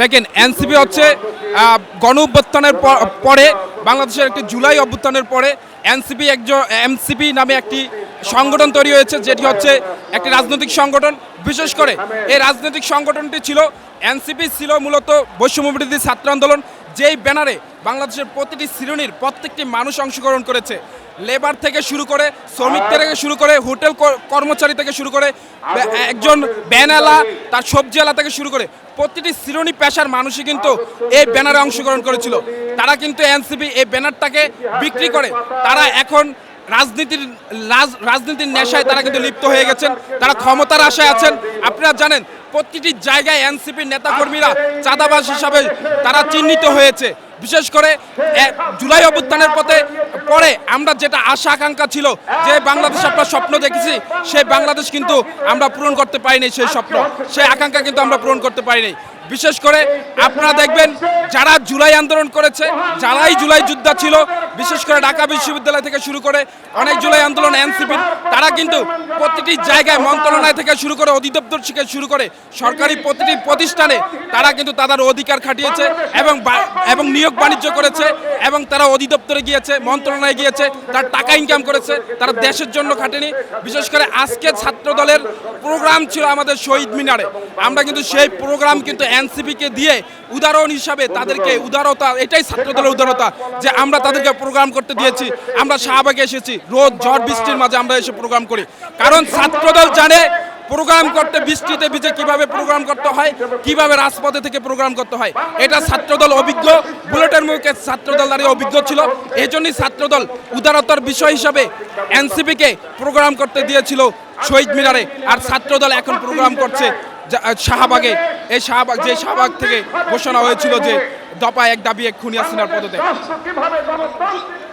দেখেন, এনসিপি হচ্ছে গণ অভ্যুত্থানের পরে, বাংলাদেশের একটি জুলাই অভ্যুত্থানের পরে, এনসিপি একজন, এমসিপি নামে একটি সংগঠন তৈরি হয়েছে, যেটি হচ্ছে একটি রাজনৈতিক সংগঠন। বিশেষ করে, এই রাজনৈতিক সংগঠনটি ছিল, এনসিপি ছিল মূলত বৈষম্যবিরোধী ছাত্র আন্দোলন, যেই ব্যানারে বাংলাদেশের প্রতিটি শ্রেণির প্রত্যেকটি মানুষ অংশগ্রহণ করেছে। লেবার থেকে শুরু করে শ্রমিক থেকে শুরু করে হোটেল কর্মচারী থেকে শুরু করে একজন ব্যানালা তার সবজিওয়ালা থেকে শুরু করে প্রতিটি শ্রেণি পেশার মানুষই কিন্তু এই ব্যানারে অংশগ্রহণ করেছিল। তারা কিন্তু এনসিপি এই ব্যানারটাকে বিক্রি করে। তারা এখন রাজনীতির রাজ- রাজনীতির নেশায় তারা কিন্তু লিপ্ত হয়ে গেছেন। তারা ক্ষমতার আশায় আছেন। আপনারা জানেন প্রতিটি জায়গায় এনসিপির নেতাকর্মীরা চাঁদাবাস হিসাবে তারা চিহ্নিত হয়েছে। বিশেষ করে জুলাই অভ্যুত্থানের পথে পরে আমরা যেটা আশা আকাঙ্ক্ষা ছিল যে বাংলাদেশ আমরা স্বপ্ন দেখেছি, সেই বাংলাদেশ কিন্তু আমরা পূরণ করতে পারিনি সেই স্বপ্ন। সেই আকাঙ্ক্ষা কিন্তু আমরা পূরণ করতে পারিনি। বিশেষ করে আপনারা দেখবেন, যারা জুলাই আন্দোলন করেছে, যারাই জুলাই যোদ্ধা ছিল বিশেষ করে ঢাকা বিশ্ববিদ্যালয় থেকে শুরু করে অনেক জুলাই আন্দোলন এনসিপির তারা কিন্তু প্রতিটি জায়গায় মন্ত্রণালয় থেকে শুরু করে অধিদপ্তর থেকে শুরু করে সরকারি প্রতিটি প্রতিষ্ঠানে তারা কিন্তু তাদের অধিকার খাটিয়েছে এবং এবং নিয়োগ বাণিজ্য করেছে এবং তারা অধিদপ্তরে গিয়েছে, মন্ত্রণালয়ে গিয়েছে, তার টাকা ইনকাম করেছে, তারা দেশের জন্য খাটেনি। বিশেষ করে আজকে ছাত্র দলের প্রোগ্রাম ছিল আমাদের শহীদ মিনারে। আমরা কিন্তু সেই প্রোগ্রাম কিন্তু এনসিপিকে দিয়ে উদাহরণ হিসাবে তাদেরকে উদারতা, এটাই ছাত্র দলের উদারতা, যে আমরা তাদেরকে প্রোগ্রাম করতে দিয়েছি। আমরা শাহবাগে এসেছি। রোদ, ঝড়, বৃষ্টির মাঝে আমরা এসে প্রোগ্রাম করি। কারণ ছাত্রদল জানে প্রোগ্রাম করতে, বৃষ্টিতে ভিজে কীভাবে প্রোগ্রাম করতে হয়, কীভাবে রাজপথে থেকে প্রোগ্রাম করতে হয়। এটা ছাত্রদল অভিজ্ঞ। বুলেটের মুখে ছাত্রদল দাঁড়িয়ে অভিজ্ঞ ছিল। এই জন্যই ছাত্রদল উদারতার বিষয় হিসাবে এনসিপিকে প্রোগ্রাম করতে দিয়েছিল শহীদ মিনারে। আর ছাত্রদল এখন প্রোগ্রাম করছে শাহবাগে। এই শাহবাগ যে শাহবাগ থেকে ঘোষণা হয়েছিল যে দপা এক দাবি এক খুনি সিনার গণতান্ত্রিক